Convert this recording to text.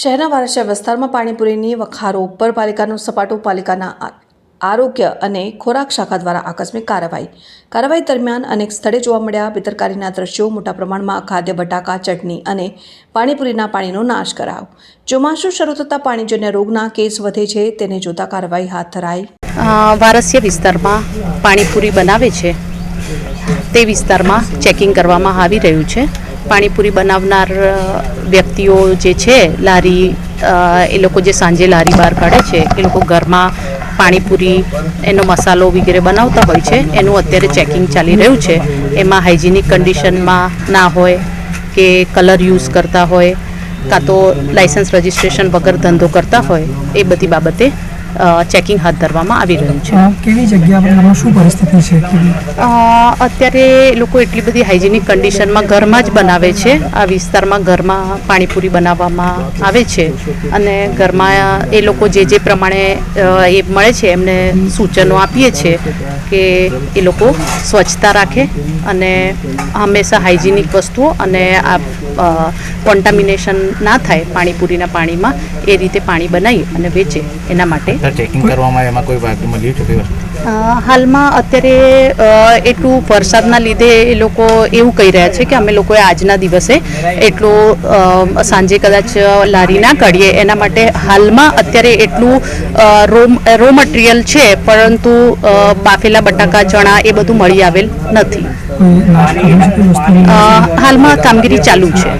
શહેરના વારસિયા વિસ્તારમાં પાણીપુરીની વખારો ઉપર પાલિકાનું સપાટું પાલિકાના આરોગ્ય અને ખોરાક શાખા દ્વારા આકસ્મિક કાર્યવાહી. કાર્યવાહી દરમિયાન અનેક સ્થળે જોવા મળ્યા બેદરકારીના દ્રશ્યો, મોટા પ્રમાણમાં ખાદ્ય બટાકા, ચટણી અને પાણીપુરીના પાણીનો નાશ કરાયો. ચોમાસું શરૂ થતાં પાણીજન્ય રોગના કેસ વધે છે, તેને જોતા કાર્યવાહી હાથ ધરાઈ. વારસ્ય વિસ્તારમાં પાણીપુરી બનાવે છે. તે વિસ્તારમાં ચેકિંગ કરવામાં આવી રહ્યું છે. પાણીપુરી બનાવનાર વ્યક્તિઓ જે છે, લારી એ લોકો જે સાંજે લારી બહાર કાઢે છે, એ લોકો ઘરમાં પાણીપુરી, એનો મસાલો વગેરે બનાવતા હોય છે. એનું અત્યારે ચેકિંગ ચાલી રહ્યું છે. એમાં હાઇજેનિક કન્ડિશનમાં ના હોય કે કલર યુઝ કરતા હોય, કાં તો લાઇસન્સ રજિસ્ટ્રેશન વગર ધંધો કરતા હોય, એ બધી બાબતે ચેકિંગ હાથ ધરવામાં આવી રહ્યું છે. કેવી જગ્યા પર શું પરિસ્થિતિ છે? અત્યારે લોકો એટલી બધી હાઇજેનિક કન્ડિશનમાં ઘરમાં જ બનાવે છે. આ વિસ્તારમાં ઘરમાં પાણીપુરી બનાવવામાં આવે છે અને ઘરમાં એ લોકો જે જે પ્રમાણે એ મળે છે એમને સૂચનો આપીએ છીએ કે એ લોકો સ્વચ્છતા રાખે અને હંમેશા હાઇજેનિક વસ્તુઓ અને આ કોન્ટામિનેશન ના થાય પાણીપુરીના પાણીમાં એ રીતે પાણી બનાવી અને વેચે એના માટે. ચેકિંગ કરવામાં એમાં કોઈ ભાગ મળ્યું છે કોઈ વસ્તુ? અ, હાલમાં અત્યારે એટલું વરસાદના લીધે એ લોકો એવું કહી રહ્યા છે કે અમે લોકોએ આજના દિવસે એટલું સાંજે કદાચ લારી ના કાઢીએ. એના માટે હાલમાં અત્યારે એટલું રો રો મટીરિયલ છે પરંતુ બાફેલા બટાકા ચણા એ બધું મળી આવેલ નથી. હાલમાં કામગીરી ચાલુ છે.